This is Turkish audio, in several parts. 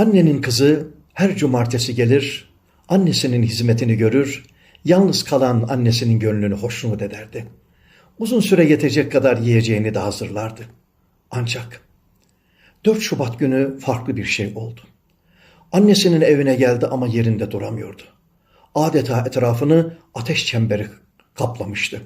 Annenin kızı her cumartesi gelir, annesinin hizmetini görür, yalnız kalan annesinin gönlünü hoşnut ederdi. Uzun süre yetecek kadar yiyeceğini de hazırlardı. Ancak 4 Şubat günü farklı bir şey oldu. Annesinin evine geldi ama yerinde duramıyordu. Adeta etrafını ateş çemberi kaplamıştı.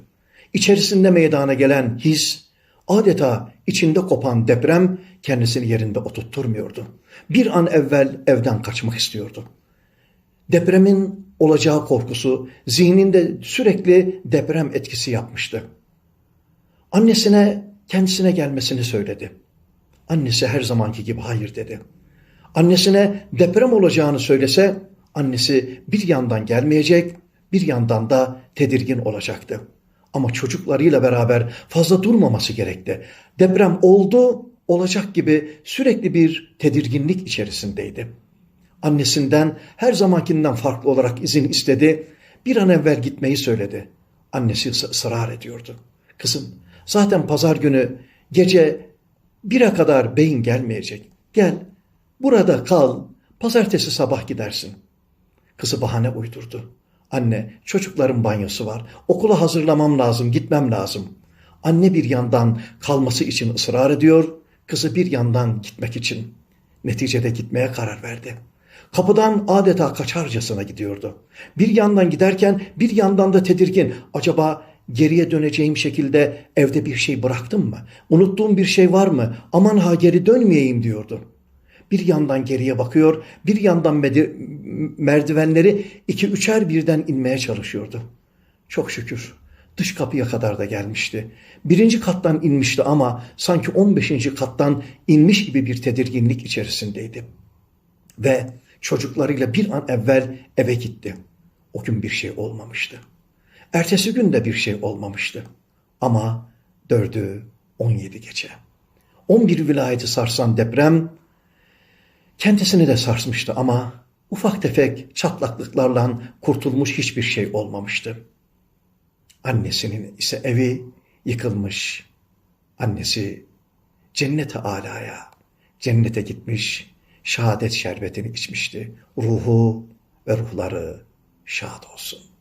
İçerisinde meydana gelen his, adeta içinde kopan deprem kendisini yerinde oturtturmuyordu. Bir an evvel evden kaçmak istiyordu. Depremin olacağı korkusu zihninde sürekli deprem etkisi yapmıştı. Annesine kendisine gelmesini söyledi. Annesi her zamanki gibi hayır dedi. Annesine deprem olacağını söylese annesi bir yandan gelmeyecek, bir yandan da tedirgin olacaktı. Ama çocuklarıyla beraber fazla durmaması gerekti. Deprem oldu, olacak gibi sürekli bir tedirginlik içerisindeydi. Annesinden her zamankinden farklı olarak izin istedi. Bir an evvel gitmeyi söyledi. Annesi ısrar ediyordu. Kızım zaten pazar günü gece bire kadar beyin gelmeyecek. Gel burada kal pazartesi sabah gidersin. Kızı bahane uydurdu. Anne çocukların banyosu var. Okula hazırlamam lazım gitmem lazım. Anne bir yandan kalması için ısrar ediyor. Kızı bir yandan gitmek için. Neticede gitmeye karar verdi. Kapıdan adeta kaçarcasına gidiyordu. Bir yandan giderken bir yandan da tedirgin. Acaba geriye döneceğim şekilde evde bir şey bıraktım mı? Unuttuğum bir şey var mı? Aman ha geri dönmeyeyim diyordu. Bir yandan geriye bakıyor, bir yandan merdivenleri iki üçer birden inmeye çalışıyordu. Çok şükür dış kapıya kadar da gelmişti. Birinci kattan inmişti ama sanki on beşinci kattan inmiş gibi bir tedirginlik içerisindeydi. Ve çocuklarıyla bir an evvel eve gitti. O gün bir şey olmamıştı. Ertesi gün de bir şey olmamıştı. Ama dördü on yedi gece. On bir vilayeti sarsan deprem kendisini de sarsmıştı ama ufak tefek çatlaklıklarla kurtulmuş hiçbir şey olmamıştı. Annesinin ise evi yıkılmış. Annesi cennete alaya, cennete gitmiş, şehadet şerbetini içmişti. Ruhu ve ruhları şad olsun.